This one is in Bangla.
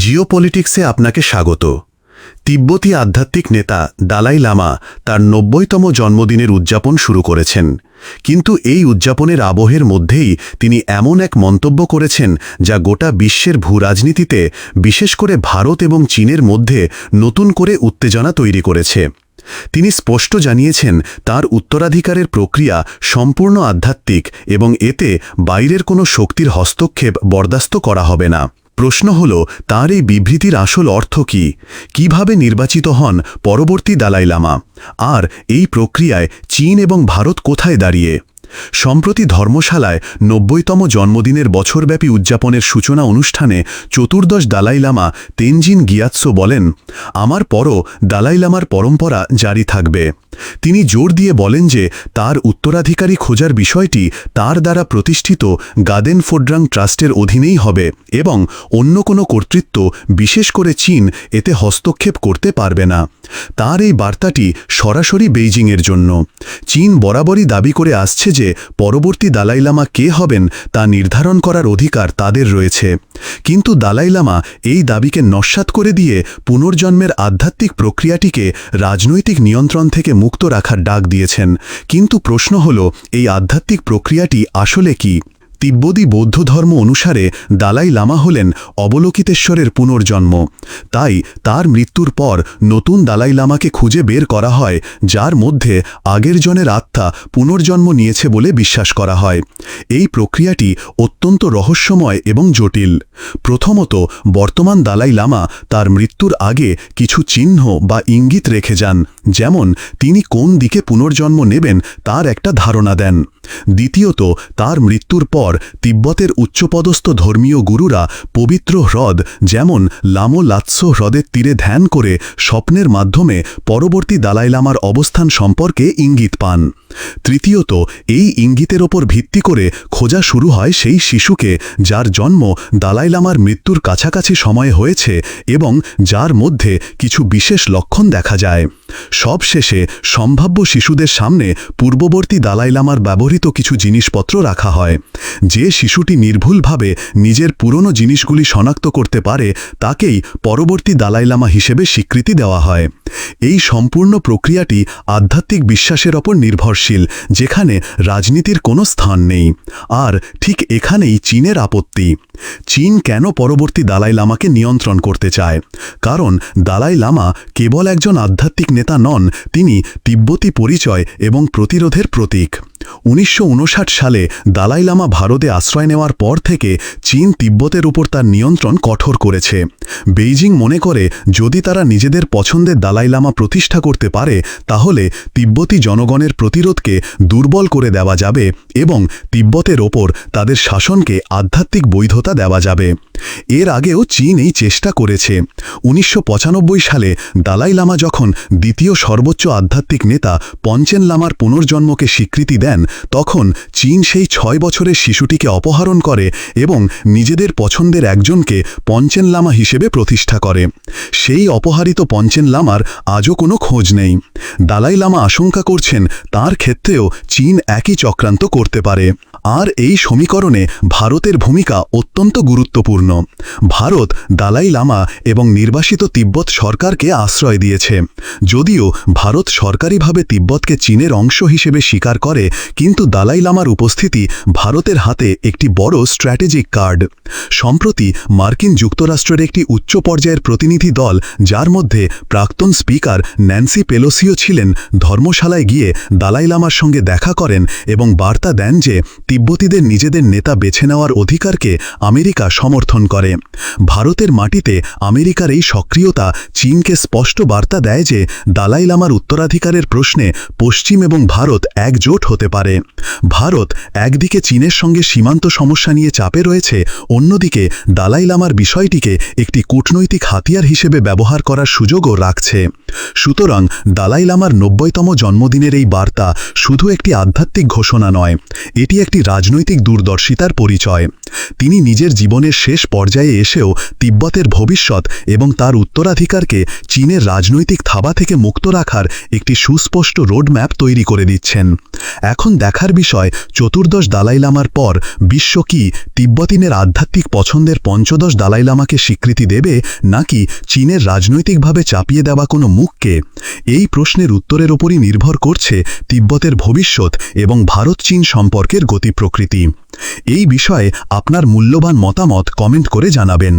জিওপলিটিক্সে আপনাকে স্বাগত। তিব্বতী আধ্যাত্মিক নেতা দালাই লামা তার নব্বইতম জন্মদিনের উদযাপন শুরু করেছেন। কিন্তু এই উদযাপনের আবহের মধ্যেই তিনি এমন এক মন্তব্য করেছেন যা গোটা বিশ্বের ভূরাজনীতিতে, বিশেষ করে ভারত এবং চীনের মধ্যে নতুন করে উত্তেজনা তৈরি করেছে। তিনি স্পষ্ট জানিয়েছেন, তার উত্তরাধিকারের প্রক্রিয়া সম্পূর্ণ আধ্যাত্মিক এবং এতে বাইরের কোনো শক্তির হস্তক্ষেপ বরদাস্ত করা হবে না। প্রশ্ন হল, তার এই বিবৃতির আসল অর্থ কি? কীভাবে নির্বাচিত হন পরবর্তী দালাই লামা? আর এই প্রক্রিয়ায় চীন এবং ভারত কোথায় দাঁড়িয়ে? সম্প্রতি ধর্মশালায় নব্বইতম জন্মদিনের বছরব্যাপী উদযাপনের সূচনা অনুষ্ঠানে চতুর্দশ দালাই লামা তেনজিন গিয়াৎসো বলেন, আমার পরও দালাই লামার পরম্পরা জারি থাকবে। তিনি জোর দিয়ে বলেন যে তার উত্তরাধিকারী খোঁজার বিষয়টি তার দ্বারা প্রতিষ্ঠিত গাদেন ফোড্রাং ট্রাস্টের অধীনেই হবে এবং অন্য কোনো কর্তৃত্ব, বিশেষ করে চীন, এতে হস্তক্ষেপ করতে পারবে না। তার এই বার্তাটি সরাসরি বেইজিংয়ের জন্য। চীন বরাবরই দাবি করে আসছে যে পরবর্তী দালাই লামা কে হবেন তা নির্ধারণ করার অধিকার তাদের রয়েছে। কিন্তু দালাই লামা এই দাবিকে নস্বাত করে দিয়ে পুনর্জন্মের আধ্যাত্মিক প্রক্রিয়াটিকে রাজনৈতিক নিয়ন্ত্রণ থেকে মুক্ত রাখার ডাক দিয়েছেন। কিন্তু প্রশ্ন হল এই আধ্যাত্মিক প্রক্রিয়াটি আসলে কি? তিব্বতী বৌদ্ধ ধর্ম অনুসারে দালাই লামা হলেন অবলোকিতেশ্বরের পুনর্জন্ম। তাই তার মৃত্যুর পর নতুন দালাই লামাকে খুঁজে বের করা হয়, যার মধ্যে আগের জনের আত্মা পুনর্জন্ম নিয়েছে বলে বিশ্বাস করা হয়। এই প্রক্রিয়াটি অত্যন্ত রহস্যময় এবং জটিল। প্রথমত, বর্তমান দালাই লামা তার মৃত্যুর আগে কিছু চিহ্ন বা ইঙ্গিত রেখে যান, যেমন তিনি কোন দিকে পুনর্জন্ম নেবেন তার একটা ধারণা দেন। দ্বিতীয়ত, তার মৃত্যুর পর তিব্বতের উচ্চপদস্থ ধর্মীয় গুরুরা পবিত্র হ্রদ যেমন লামো লাৎসো হ্রদের তীরে ধ্যান করে স্বপ্নের মাধ্যমে পরবর্তী দালাই লামার অবস্থান সম্পর্কে ইঙ্গিত পান। তৃতীয়ত, এই ইঙ্গিতের ওপর ভিত্তি করে খোঁজা শুরু হয় সেই শিশুকে যার জন্ম দালাই লামার মৃত্যুর কাছাকাছি সময়ে হয়েছে এবং যার মধ্যে কিছু বিশেষ লক্ষণ দেখা যায়। সবশেষে সম্ভাব্য শিশুদের সামনে পূর্ববর্তী দালাই লামার ব্যবহৃত কিছু জিনিসপত্র রাখা হয়। যে শিশুটি নির্ভুলভাবে নিজের পুরনো জিনিসগুলি শনাক্ত করতে পারে, তাকেই পরবর্তী দালাই লামা হিসেবে স্বীকৃতি দেওয়া হয়। এই সম্পূর্ণ প্রক্রিয়াটি আধ্যাত্মিক বিশ্বাসের ওপর নির্ভরশীল, যেখানে রাজনীতির কোনো স্থান নেই। আর ঠিক এখানেই চীনের আপত্তি। চীন কেন পরবর্তী দালাই লামাকে নিয়ন্ত্রণ করতে চায়? কারণ দালাই লামা কেবল একজন আধ্যাত্মিক নেতা নন, তিনি তিব্বতী পরিচয় এবং প্রতিরোধের প্রতীক। উনিশশো উনষাট সালে দালাই লামা ভারতে আশ্রয় নেওয়ার পর থেকে চীন তিব্বতের উপর তার নিয়ন্ত্রণ কঠোর করেছে। বেইজিং মনে করে, যদি তারা নিজেদের পছন্দের দালাই লামা প্রতিষ্ঠা করতে পারে, তাহলে তিব্বতী জনগণের প্রতিরোধকে দুর্বল করে দেওয়া যাবে এবং তিব্বতের ওপর তাদের শাসনকে আধ্যাত্মিক বৈধতা দেওয়া যাবে। এর আগেও চীন এই চেষ্টা করেছে। উনিশশো পঁচানব্বই সালে দালাই লামা যখন দ্বিতীয় সর্বোচ্চ আধ্যাত্মিক নেতা পঞ্চেন লামার পুনর্জন্মকে স্বীকৃতি দেন, তখন চীন সেই ছয় বছরের শিশুটিকে অপহরণ করে এবং নিজেদের পছন্দের একজনকে পঞ্চেন লামা হিসেবে প্রতিষ্ঠা করে। সেই অপহারিত পঞ্চেন লামার আজও কোনো খোঁজ নেই। দালাই লামা আশঙ্কা করছেন তার ক্ষেত্রেও চীন একই চক্রান্ত করতে পারে। আর এই সমীকরণে ভারতের ভূমিকা অত্যন্ত গুরুত্বপূর্ণ। ভারত, দালাই লামা এবং নির্বাসিত তিব্বত সরকারকে আশ্রয় দিয়েছে। যদিও ভারত সরকারিভাবে তিব্বতকে চীনের অংশ হিসেবে স্বীকার করে, কিন্তু দালাই লামার উপস্থিতি ভারতের হাতে একটি বড় স্ট্র্যাটেজিক কার্ড। সম্প্রতি মার্কিন যুক্তরাষ্ট্রের একটি উচ্চ পর্যায়ের প্রতিনিধি দল, যার মধ্যে প্রাক্তন স্পিকার ন্যান্সি পেলোসিও ছিলেন, ধর্মশালায় গিয়ে দালাই লামার সঙ্গে দেখা করেন এবং বার্তা দেন যে তিব্বতীদের নিজেদের নেতা বেছে নেওয়ার অধিকারকে আমেরিকা সমর্থন করে। ভারতের মাটিতে আমেরিকার এই সক্রিয়তা চীনকে স্পষ্ট বার্তা দেয় যে, দালাই লামার উত্তরাধিকারের প্রশ্নে পশ্চিম এবং ভারত একজোট হতে পারে। ভারত একদিকে চীনের সঙ্গে সীমান্ত সমস্যা নিয়ে চাপে রয়েছে, অন্যদিকে দালাই লামার বিষয়টিকে একটি কূটনৈতিক হাতিয়ার হিসেবে ব্যবহার করার সুযোগও রাখছে। সুতরাং দালাই লামার নব্বইতম জন্মদিনের এই বার্তা শুধু একটি আধ্যাত্মিক ঘোষণা নয়, এটি একটি রাজনৈতিক দূরদর্শিতার পরিচয়। তিনি নিজের জীবনের শেষ পর্যায়ে এসেও তিব্বতের ভবিষ্যৎ এবং তার উত্তরাধিকারকে চীনের রাজনৈতিক থাবা থেকে মুক্ত রাখার একটি সুস্পষ্ট রোডম্যাপ তৈরি করে দিচ্ছেন। এখন দেখার বিষয়, চতুর্দশ দালাই লামার পর বিশ্ব কি তিব্বতিনের আধ্যাত্মিক পছন্দের পঞ্চদশ দালাই লামাকে স্বীকৃতি দেবে নাকি চীনের রাজনৈতিকভাবে চাপিয়ে দেওয়া কোনো মুখকে, এই প্রশ্নের উত্তরের ওপরই নির্ভর করছে তিব্বতের ভবিষ্যৎ এবং ভারত চীন সম্পর্কের গতি প্রকৃতি এই বিষয়ে আপনার মূল্যবান মতামত কমেন্ট করে জানাবেন।